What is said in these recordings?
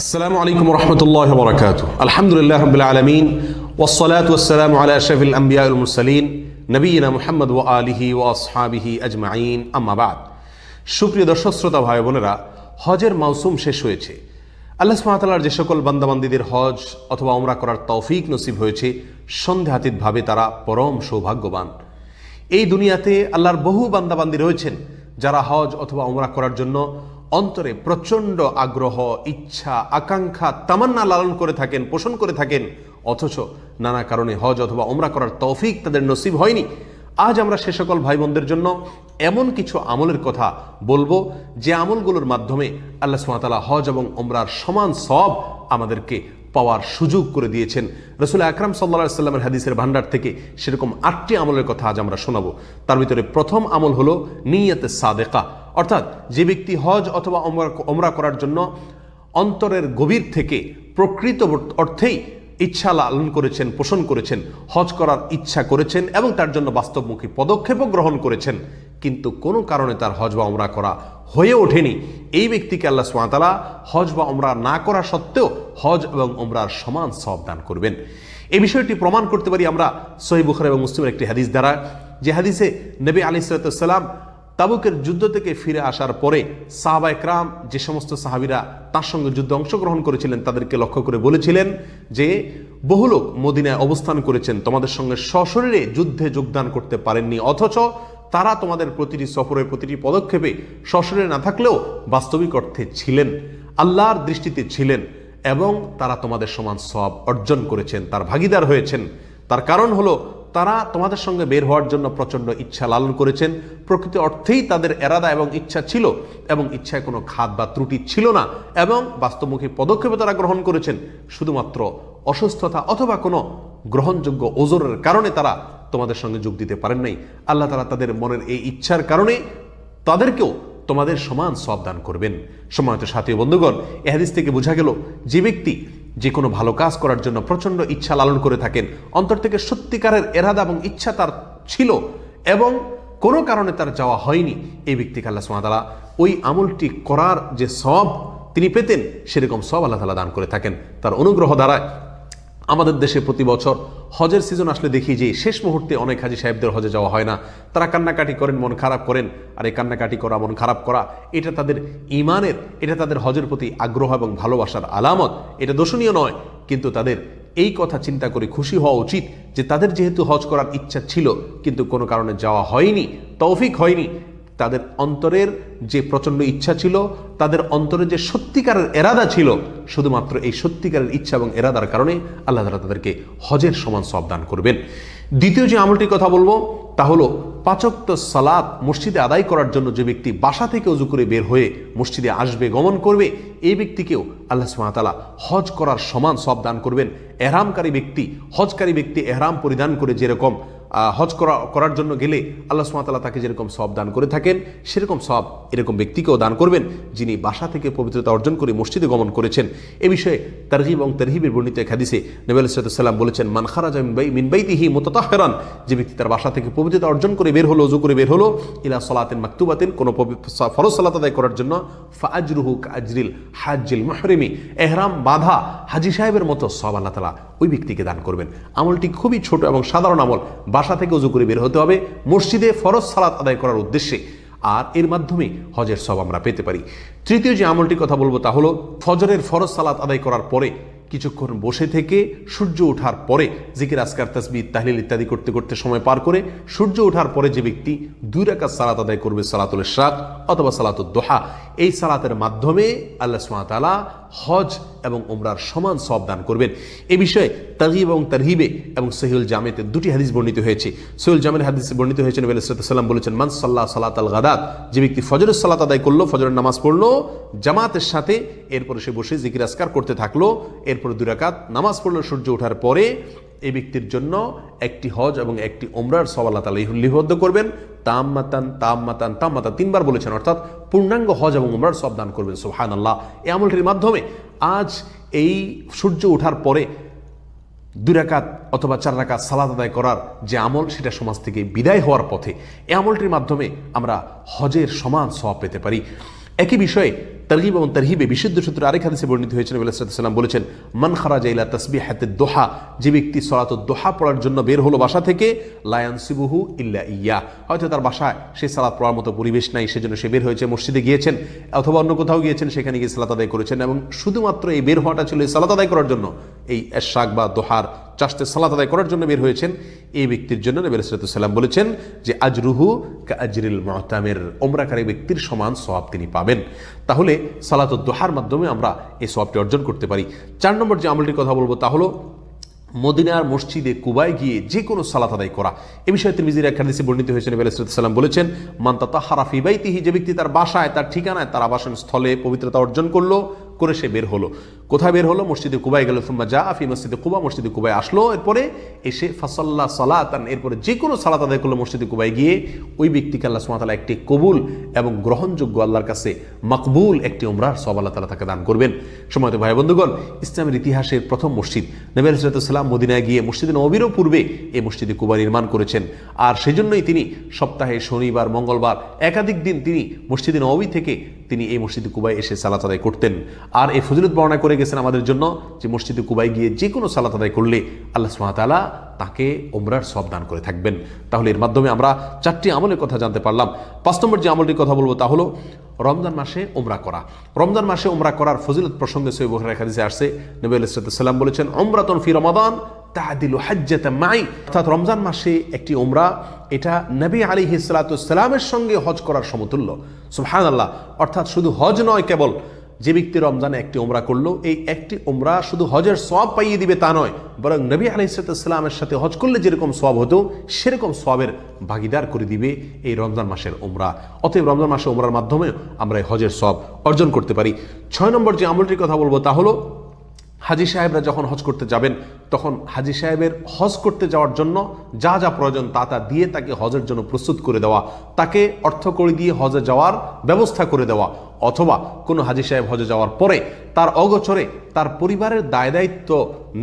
আসসালামু আলাইকুম রহমতুল্লাহ বরকাত আলহামদুলিল্লাহ রবিল আলমিন ওসলাত ওসালাম আলা শফিল আম্বিয়াউল মুরসালিন নবীনা মোহাম্মদ ও আলিহি ও আসহাবিহি আজমাইন আম্মাবাদ সুপ্রিয় দর্শক, শ্রোতা ভাই বোনেরা, হজের মৌসুম শেষ হয়েছে। আল্লাহ সুমাতালার যে সকল বান্দাবান্দিদের হজ অথবা ওমরা করার তৌফিক নসিব হয়েছে সন্দেহাতীতভাবে তারা পরম সৌভাগ্যবান। এই দুনিয়াতে আল্লাহর বহু বান্দাবান্দি রয়েছেন, যারা হজ অথবা ওমরা করার জন্য অন্তরে প্রচণ্ড আগ্রহ, ইচ্ছা, আকাঙ্ক্ষা, তামান্না লালন করে থাকেন, পোষণ করে থাকেন। অথচ নানা কারণে হজ অথবা ওমরা করার তৌফিক তাদের নসিব হয়নি। আজ আমরা সে সকল ভাই বোনদের জন্য এমন কিছু আমলের কথা বলব, যে আমলগুলোর মাধ্যমে আল্লাহ সুমাতালা হজ এবং ওমরার সমান সব আমাদেরকে পাওয়ার সুযোগ করে দিয়েছেন। রসুল আকরাম সাল্লা সাল্লামের হাদিসের ভান্ডার থেকে সেরকম আটটি আমলের কথা আজ আমরা শোনাবো। তার ভিতরে প্রথম আমল হলো নিয়তে সাদেকা। অর্থাৎ যে ব্যক্তি হজ অথবা ওমরা করার জন্য অন্তরের গভীর থেকে প্রকৃত অর্থেই ইচ্ছা লালন করেছেন, পোষণ করেছেন, হজ করার ইচ্ছা করেছেন এবং তার জন্য বাস্তবমুখী পদক্ষেপও গ্রহণ করেছেন। কিন্তু কোনো কারণে তার হজ বা ওমরা করা হয়ে ওঠেনি। এই ব্যক্তিকে আল্লাহ সোয়াতালা হজ বা ওমরা না করা সত্ত্বেও হজ এবং ওমরার সমান সব দান করবেন। এই বিষয়টি প্রমাণ করতে পারি আমরা সহি বুখার এবং মুসলিমের একটি হাদিস দ্বারা, যে হাদিসে নবী আলি সালাম তাবুকের যুদ্ধ থেকে ফিরে আসার পরে সাহাবা একরাম, যে সমস্ত সাহাবিরা তার সঙ্গে যুদ্ধে অংশগ্রহণ করেছিলেন, তাদেরকে লক্ষ্য করে বলেছিলেন যে বহু লোক মদিনায় অবস্থান করেছেন, তোমাদের সঙ্গে সশরীরে যুদ্ধে যোগদান করতে পারেননি, অথচ তারা তোমাদের প্রতিটি সফরের প্রতিটি পদক্ষেপে সশরীরে না থাকলেও বাস্তবিক অর্থে ছিলেন, আল্লাহর দৃষ্টিতে ছিলেন এবং তারা তোমাদের সমান সব অর্জন করেছেন, তার ভাগিদার হয়েছেন। তার কারণ হলো তারা তোমাদের সঙ্গে বের হওয়ার জন্য প্রচণ্ড ইচ্ছা লালন করেছেন, প্রকৃত অর্থেই তাদের এরাদা এবং ইচ্ছা ছিল এবং ইচ্ছায় কোনো খাদ বা ত্রুটি ছিল না এবং বাস্তবমুখী পদক্ষেপে তারা গ্রহণ করেছেন। শুধুমাত্র অসুস্থতা অথবা কোনো গ্রহণযোগ্য ওজোরের কারণে তারা তোমাদের সঙ্গে যোগ দিতে পারেন নাই। আল্লাহ তালা তাদের মনের এই ইচ্ছার কারণে তাদেরকেও তোমাদের সমান সব দান করবেন। সময়ত সাথী বন্ধুগণ, এ হাদিস থেকে বোঝা গেল, যে ব্যক্তি যে কোনো ভালো কাজ করার জন্য প্রচণ্ড ইচ্ছা লালন করে থাকেন, অন্তর থেকে সত্যিকারের এরাদা এবং ইচ্ছা তার ছিল এবং কোনো কারণে তার যাওয়া হয়নি, এই ব্যক্তিকে আল্লাহ সুমাতালা ওই আমলটি করার যে সব তিনি পেতেন, সেরকম সব আল্লাহ তালা দান করে থাকেন। তার অনুগ্রহ দ্বারায় আমাদের দেশে প্রতি বছর হজের সিজন আসলে দেখি যে শেষ মুহূর্তে অনেক হাজি সাহেবদের হজে যাওয়া হয় না। তারা কান্নাকাটি করেন, মন খারাপ করেন। আর এই কান্নাকাটি করা, মন খারাপ করা, এটা তাদের ইমানের, এটা তাদের হজের প্রতি আগ্রহ এবং ভালোবাসার আলামত। এটা দোষণীয় নয়, কিন্তু তাদের এই কথা চিন্তা করে খুশি হওয়া উচিত যে তাদের যেহেতু হজ করার ইচ্ছা ছিল, কিন্তু কোনো কারণে যাওয়া হয়নি, তৌফিক হয়নি। তাদের অন্তরের যে প্রচণ্ড ইচ্ছা ছিল, তাদের অন্তরে যে সত্যিকারের এরাদা ছিল, শুধুমাত্র এই সত্যিকারের ইচ্ছা এবং এরাদার কারণে আল্লাহ তালা তাদেরকে হজের সমান সব দান করবেন। দ্বিতীয় যে আমলটির কথা বলব, তা হলো পাচক্ত সালাত মসজিদে আদায় করার জন্য যে ব্যক্তি বাসা থেকে উজু করে বের হয়ে মসজিদে আসবে, গমন করবে, এই ব্যক্তিকেও আল্লাহ সুমাতালা হজ করার সমান সব দান করবেন। এহরামকারী ব্যক্তি, হজকারী ব্যক্তি এহরাম পরিধান করে যেরকম হজ করা, করার জন্য গেলে আল্লাহ সুমাতালা তাকে যেরকম সব দান করে থাকেন, সেরকম সব এরকম ব্যক্তিকেও দান করবেন, যিনি বাসা থেকে পবিত্রতা অর্জন করে মসজিদে গমন করেছেন। এ বিষয়ে তারহিব এবং তারহিবের বর্ণিত এক হাদিসে নবী আলাইসাল্লাম বলেছেন, মান খারাজা মিনবাইতিহি মোতাহেরান যে ব্যক্তি তার বাসা থেকে পবিত্রতা অর্জন করে বের হলো, উজু করে বের হলো, ইলা সলাতেন মাকতুবাতেন, কোনো ফরজ সালাত আদায় করার জন্য ফাজরুহু কাজরিল হাজিল মহরেমি। এহরাম, বাধা হাজি সাহেবের মতো সব আল্লাহ তালা ওই ব্যক্তিকে দান করবেন। আমলটি খুবই ছোট এবং সাধারণ আমল। বাসা থেকে উজু করে বের হতে হবে। মসজিদে ফরজ সালাত আদায় করার উদ্দেশ্যে। আর এর মাধ্যমে হজের সব আমরা পেতে পারি। তৃতীয় যে আমলটির কথা বলব তা হলো, ফজরের ফরজ সালাত আদায় করার পরে, কিছুক্ষণ বসে থেকে সূর্য ওঠার পরে, জিকির আসকার তসবি তাহলিল ইত্যাদি করতে করতে সময় পার করে, সূর্য ওঠার পরে যে ব্যক্তি দুই রাকাত সালাত আদায় করবে, সালাতুল শাক অথবা সালাতুল দোহা, এই সালাতের মাধ্যমে আল্লাহ সুমাতালা হজ এবং ওমরার সমান সব দান করবেন। এ বিষয়ে তাহিব এবং তারহিবে এবং সহিউল জামেতে দুটি হাদিস বর্ণিত হয়েছে। সহিউল জামের হাদিস বর্ণিত হয়েছে, নবী সাল্লাম বলেছেন, মান সাল্লাহ সালাত আল গাদাত যে ব্যক্তি ফজরের সালাত আদায় করল, ফজরের নামাজ পড়ল, জামাতের সাথে এরপরে সে বসে জিকির আসকার করতে থাকল, এরপরে দুরাকাত নামাজ পড়ল, সূর্য ওঠার পরে এই ব্যক্তির জন্য একটি হজ এবং একটি ওমরার সব আল্লাহ তালা লিহবদ্ধ করবেন। তাম্মাতান তাম্মাতান তাম্মাতান তিনবার বলেছেন, অর্থাৎ পূর্ণাঙ্গ হজ এবং উমরার সব দান করবেন সোহান আল্লাহ এই আমলটির মাধ্যমে আজ এই সূর্য ওঠার পরে দুই রাকাত অথবা চার রাকাত সালাদ আদায় করার যে আমল, সেটা সমাজ থেকে বিদায় হওয়ার পথে এই আমলটির মাধ্যমে আমরা হজের সমান সব পেতে পারি। একই বিষয়ে তারগিব এবং তারহিবে বিশুদ্ধ সূত্রে আরেক হাদিসে বর্ণিত হয়েছেন সাল্লাম বলেছেন, মান খারাজ ইলা তসবি হাতে দোহা যে ব্যক্তি সলাত দোহা পড়ার জন্য বের হলো বাসা থেকে লায়ান সিবুহু ইল্লা ইয়া হয়তো তার বাসায় সে সালাত পড়ার মতো পরিবেশ নাই, সেজন্য সে বের হয়েছে মসজিদে গিয়েছেন, অথবা অন্য কোথাও গিয়েছেন, সেখানে গিয়ে সালাত আদায় করেছেন, এবং শুধুমাত্র এই বের হওয়াটা ছিল এই সালাত আদায় করার জন্য। এই এশাক বা দোহার চাষতে সালাত আদায় করার জন্য বের হয়েছেন। এই ব্যক্তির জন্য নবী সাল্লাম বলেছেন যে, আজরুহু কা মহতামের ওমরাকারী ব্যক্তির সমান সওয়াব তিনি পাবেন। তাহলে সালাত দোহার মাধ্যমে আমরা এই সওয়াবটি অর্জন করতে পারি। চার নম্বর যে আমলটির কথা বলব তা হলো, মদিনার মসজিদে কুবায় গিয়ে যে কোনো সালাত আদায় করা। এ বিষয়ে তিরমিজির এক হাদিসে বর্ণিত হয়েছেন নবী সাল্লাম বলেছেন মান্তাতা হারাফি বাইতিহি যে ব্যক্তি তার বাসায়, তার ঠিকানায়, তার আবাসন স্থলে পবিত্রতা অর্জন করল করে সে বের হলো। কোথায় বের হলো? মসজিদে কুবাই গেল, সুম্মা যা আফি মসজিদে কুবা, মসজিদে কুবাই আসলো। এরপরে এসে ফাসল্লা সালাতান, এরপরে যে কোনো সালাত আদায় করল মসজিদে কুবাই গিয়ে। ওই ব্যক্তিকে আল্লাহ সুমাতালা একটি কবুল এবং গ্রহণযোগ্য আল্লাহর কাছে মকবুল একটি উমরার সব আল্লাহ তালা তাকে দান করবেন। সময় ভাই বন্ধুগণ, ইসলামের ইতিহাসের প্রথম মসজিদ নবী আলাইসালাম মদিনায় গিয়ে মসজিদে নবীরও পূর্বে এই মসজিদে কুবা নির্মাণ করেছেন। আর সেজন্যই তিনি সপ্তাহে শনিবার, মঙ্গলবার, একাধিক দিন তিনি মসজিদে নবী থেকে তিনি এই মসজিদে কুবাই এসে সালাত আদায় করতেন। আর এই ফজিলত বর্ণনা করে গেছেন আমাদের জন্য যে মসজিদে কুবাই গিয়ে যে কোনো সালাত আদায় করলে আল্লাহ সুমাতালা তাকে ওমরার সব দান করে থাকবেন। তাহলে এর মাধ্যমে আমরা চারটি আমলের কথা জানতে পারলাম। পাঁচ নম্বর যে আমলটির কথা বলব তা হলো রমজান মাসে ওমরা করা। রমজান মাসে ওমরা করার ফজিলত প্রসঙ্গে সৈব হাদিসে আসছে। নবী আলাইসাল্লাম বলেছেন ওমরাতন ফি রমাদান তাহাদিল হাজ্জাতা মাই। অর্থাৎ রমজান মাসে একটি ওমরা এটা নবী আলী হিসালাতামের সঙ্গে হজ করার সমতুল্য। সুহান আল্লাহ অর্থাৎ শুধু হজ নয় কেবল, যে ব্যক্তি রমজানে একটি ওমরা করল, এই একটি ওমরা শুধু হজের সব পাইয়ে দিবে তা নয়, বরং নবী আলাইসালামের সাথে হজ করলে যেরকম সব হতো, সেরকম সবের ভাগিদার করে দিবে এই রমজান মাসের ওমরা অতএব রমজান মাসে ওমরার মাধ্যমে আমরা এই হজের সব অর্জন করতে পারি। ছয় নম্বর যে আমলটির কথা বলব তা হলো হাজি সাহেবরা যখন হজ করতে যাবেন, তখন হাজি সাহেবের হজ করতে যাওয়ার জন্য যা যা প্রয়োজন তা তা দিয়ে তাকে হজের জন্য প্রস্তুত করে দেওয়া, তাকে অর্থ করে দিয়ে হজে যাওয়ার ব্যবস্থা করে দেওয়া, অথবা কোনো হাজি সাহেব হজে যাওয়ার পরে তার অগোচরে তার পরিবারের দায় দায়িত্ব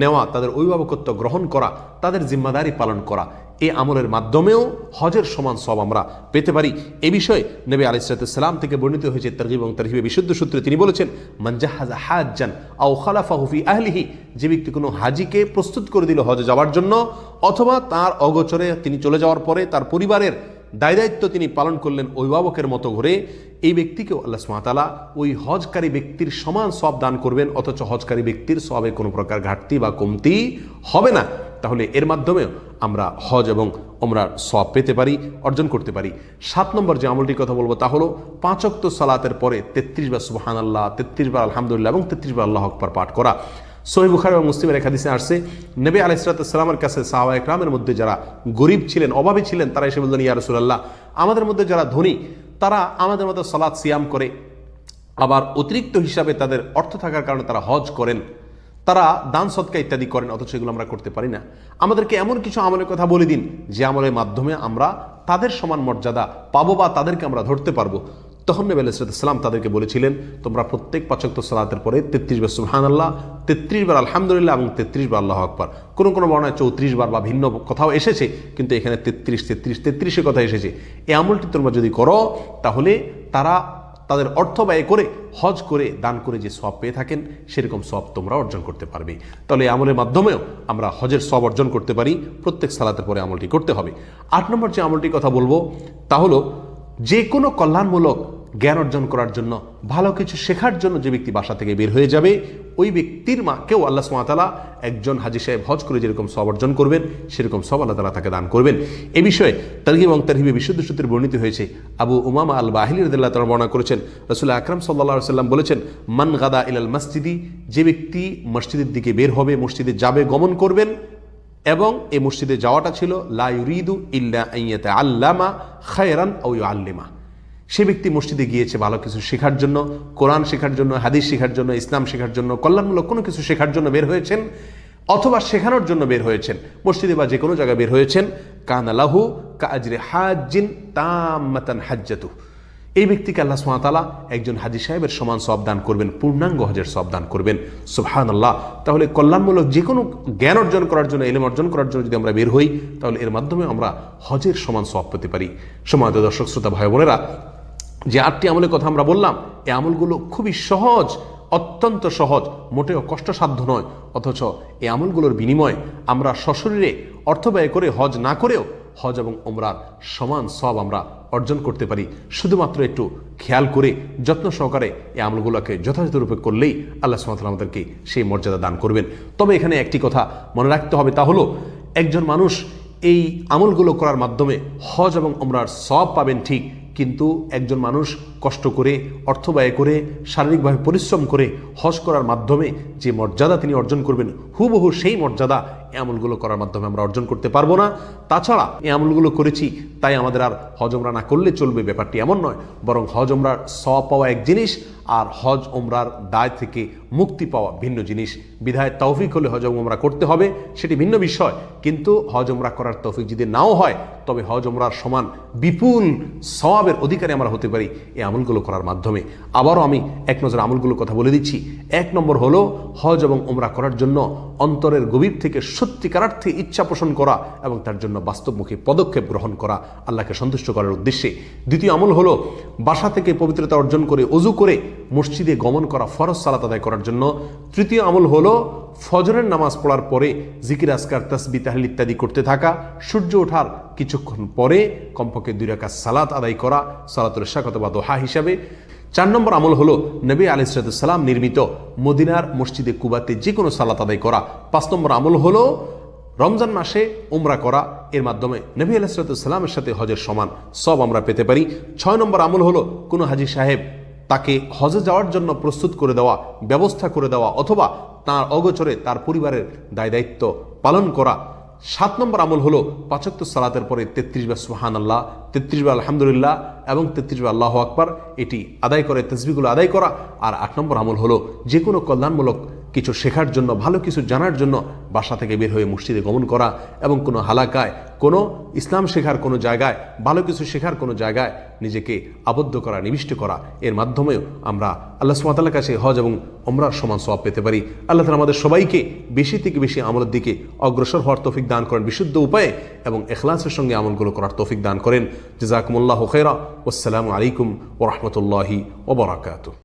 নেওয়া, তাদের অভিভাবকত্ব গ্রহণ করা, তাদের জিম্মাদারি পালন করা এই আমলের মাধ্যমেও হজের সমান সব আমরা পেতে পারি। এ বিষয়ে নবী আলিসালাম থেকে বর্ণিত হয়েছে তারগিব এবং তারহিবে বিশুদ্ধ সূত্রে তিনি বলেছেন মঞ্জাহাজা হাজান আও খালাফাহুফি আহলিহি যে ব্যক্তি কোনো হাজিকে প্রস্তুত করে দিল হজে যাওয়ার জন্য, অথবা তার অগোচরে তিনি চলে যাওয়ার পরে তার পরিবারের দায় দায়িত্ব তিনি পালন করলেন অভিভাবকের মতো ঘরে, এই ব্যক্তিকেও আল্লাহ সুমাতালা ওই হজকারী ব্যক্তির সমান সব দান করবেন, অথচ হজকারী ব্যক্তির সবে কোনো প্রকার ঘাটতি বা কমতি হবে না। তাহলে এর মাধ্যমে আমরা হজ এবং আমরা সব পেতে পারি, অর্জন করতে পারি। সাত নম্বর যে আমলটির কথা বলব তা হলো পাঁচক্ত সালাতের পরে তেত্রিশ বার সুবাহান আল্লাহ তেত্রিশ বার আলহামদুলিল্লাহ এবং তেত্রিশ বার আল্লাহ আকবর পাঠ করা। সহি বুখার এবং মুসলিমের একাদিসে আসছে, নবী আলাইসালামের কাছে সাহাবা একরামের মধ্যে যারা গরিব ছিলেন, অভাবী ছিলেন, তারা এসে বললেন, ইয়া রসুল্লাহ আমাদের মধ্যে যারা ধনী, তারা আমাদের মধ্যে সালাদ সিয়াম করে, আবার অতিরিক্ত হিসাবে তাদের অর্থ থাকার কারণে তারা হজ করেন। তারা দান সৎকা ইত্যাদি করেন, অথচ এগুলো আমরা করতে পারি না। আমাদেরকে এমন কিছু আমলের কথা বলে দিন, যে আমলের মাধ্যমে আমরা তাদের সমান মর্যাদা পাবো বা তাদেরকে আমরা ধরতে পারব। তখন নবী আলাইসালাম তাদেরকে বলেছিলেন, তোমরা প্রত্যেক পাচক্ত সালাতের পরে তেত্রিশ বার সুহান আল্লাহ তেত্রিশ বার আলহামদুলিল্লাহ এবং তেত্রিশ বার আল্লাহ আকবর। কোনো কোনো বর্ণায় চৌত্রিশ বার বা ভিন্ন কথাও এসেছে, কিন্তু এখানে তেত্রিশ তেত্রিশ, তেত্রিশের কথা এসেছে। এই আমলটি তোমরা যদি করো, তাহলে তারা তাদের অর্থ ব্যয় করে, হজ করে দান করে যে সব পেয়ে থাকেন, সেরকম সব তোমরা অর্জন করতে পারবে। তাহলে আমলের মাধ্যমেও আমরা হজের সব অর্জন করতে পারি, প্রত্যেক সালাতের পরে আমলটি করতে হবে। আট নম্বর যে আমলটির কথা বলব, তা হলো, যে কোনো কল্যাণমূলক জ্ঞান অর্জন করার জন্য, ভালো কিছু শেখার জন্য যে ব্যক্তি বাসা থেকে বের হয়ে যাবে, ওই ব্যক্তির মাকেও আল্লাহ সুমাতালা একজন হাজি সাহেব হজ করে যেরকম সব অর্জন করবেন, সেরকম সব আল্লাহ তালা তাকে দান করবেন। এ বিষয়ে তারহিব এবং তারহিবে বিশুদ্ধ সূত্রে বর্ণিত হয়েছে, আবু উমামা আল বাহিলি রদুল্লাহ তালা বর্ণনা করেছেন রসুল্লাহ আকরাম সাল্লা সাল্লাম বলেছেন, মান গাদা ইলাল মসজিদি, যে ব্যক্তি মসজিদের দিকে বের হবে, মসজিদে যাবে, গমন করবেন এবং এই মসজিদে যাওয়াটা ছিল, লা ইউরিদু ইল্লা আল্লামা খায়রান ও আল্লিমা সে ব্যক্তি মসজিদে গিয়েছে ভালো কিছু শেখার জন্য, কোরআন শেখার জন্য, হাদিস শেখার জন্য, ইসলাম শেখার জন্য, কল্যাণমূলক কোনো কিছু শেখার জন্য বের হয়েছেন অথবা শেখানোর জন্য বের হয়েছেন। মসজিদে বা যে কোনো জায়গায় বের হয়েছেন। কান আলাহু কাজরে হাজিন তামাতান হাজ্জাতু। এই ব্যক্তিকে আল্লাহ সুমাতালা একজন হাজি সাহেবের সমান সব দান করবেন, পূর্ণাঙ্গ হজের সব দান করবেন। সুবহান আল্লাহ তাহলে কল্যাণমূলক যে কোনো জ্ঞান অর্জন করার জন্য এলেম অর্জন করার জন্য যদি আমরা বের হই, তাহলে এর মাধ্যমে আমরা হজের সমান সব পেতে পারি। সময় দর্শক, শ্রোতা ভাই বোনেরা যে আটটি আমলের কথা আমরা বললাম, এই আমলগুলো খুবই সহজ, অত্যন্ত সহজ, মোটেও কষ্টসাধ্য নয়। অথচ এই আমলগুলোর বিনিময়ে আমরা সশরীরে অর্থ ব্যয় করে হজ না করেও হজ এবং ওমরার সমান সব আমরা অর্জন করতে পারি। শুধুমাত্র একটু খেয়াল করে, যত্ন সহকারে এই আমলগুলোকে যথাযথরূপে করলেই আল্লাহ সুমাতাল আমাদেরকে সেই মর্যাদা দান করবেন। তবে এখানে একটি কথা মনে রাখতে হবে, তা হলো একজন মানুষ এই আমলগুলো করার মাধ্যমে হজ এবং ওমরার সব পাবেন ঠিক কিন্তু একজন মানুষ কষ্ট করে, অর্থ ব্যয় করে, শারীরিকভাবে পরিশ্রম করে হজ করার মাধ্যমে যে মর্যাদা তিনি অর্জন করবেন, হুবহু সেই মর্যাদা এই আমলগুলো করার মাধ্যমে আমরা অর্জন করতে পারব না। তাছাড়া এই আমলগুলো করেছি, তাই আমাদের আর হজমরা না করলে চলবে। ব্যাপারটি এমন নয়, বরং হজ ওমরার সব পাওয়া এক জিনিস আর হজ ওমরার দায় থেকে মুক্তি পাওয়া ভিন্ন জিনিস। বিধায় তৌফিক হলে হজ ওমরা করতে হবে, সেটি ভিন্ন বিষয়। কিন্তু হজ ওমরা করার তৌফিক যদি নাও হয়, তবে হজ ওমরার সমান বিপুল সওয়াবের অধিকারী আমরা হতে পারি এই আমলগুলো করার মাধ্যমে। আবারও আমি এক নজর আমলগুলোর কথা বলে দিচ্ছি। এক নম্বর হলো হজ এবং ওমরা করার জন্য অন্তরের গভীর থেকে সত্যিকারার্থে ইচ্ছা পোষণ করা এবং তার জন্য বাস্তবমুখী পদক্ষেপ গ্রহণ করা আল্লাহকে সন্তুষ্ট করার উদ্দেশ্যে। দ্বিতীয় আমল হলো বাসা থেকে পবিত্রতা অর্জন করে অজু করে মসজিদে গমন করা ফরজ সালাত আদায় করার জন্য। তৃতীয় আমল হলো ফজরের নামাজ পড়ার পরে জিকির আসকার তসবি তাহল ইত্যাদি করতে থাকা। সূর্য ওঠার কিছুক্ষণ পরে কমপক্ষে দুই রাকাত সালাত আদায় করা, সালাতুল শাক অথবা দোহা হিসাবে। চার নম্বর আমল হলো নবী আলিসালাম নির্মিত মদিনার মসজিদে কুবাতে যে কোনো সালাত আদায় করা। পাঁচ নম্বর আমল হলো রমজান মাসে উমরা করা। এর মাধ্যমে নবী আলাইসালামের সাথে হজের সমান সব আমরা পেতে পারি। ছয় নম্বর আমল হলো কোনো হাজি সাহেব তাকে হজে যাওয়ার জন্য প্রস্তুত করে দেওয়া, ব্যবস্থা করে দেওয়া অথবা তার অগোচরে তার পরিবারের দায় দায়িত্ব পালন করা। সাত নম্বর আমল হলো পাঁচাত্তর সালাতের পরে তেত্রিশ বার সুহান আল্লাহ তেত্রিশ বা আলহামদুলিল্লাহ এবং তেত্রিশ বা আল্লাহ আকবার। এটি আদায় করে তসবিগুলো আদায় করা। আর আট নম্বর আমল হলো যে কোনো কল্যাণমূলক কিছু শেখার জন্য, ভালো কিছু জানার জন্য বাসা থেকে বের হয়ে মসজিদে গমন করা এবং কোনো হালাকায়, কোনো ইসলাম শেখার কোনো জায়গায়, ভালো কিছু শেখার কোনো জায়গায় নিজেকে আবদ্ধ করা, নিবিষ্ট করা, এর মাধ্যমেও আমরা আল্লাহ সুমাতাল্লার কাছে হজ এবং ওমরার সমান সব পেতে পারি। আল্লাহ তালা আমাদের সবাইকে বেশি থেকে বেশি আমলের দিকে অগ্রসর হওয়ার তৌফিক দান করেন বিশুদ্ধ উপায়ে এবং এখলাসের সঙ্গে আমলগুলো করার তৌফিক দান করেন। জাজাকুমুল্লাহ খেরা আসসালামু আলাইকুম ওরহমতুল্লাহি ওবরাকাত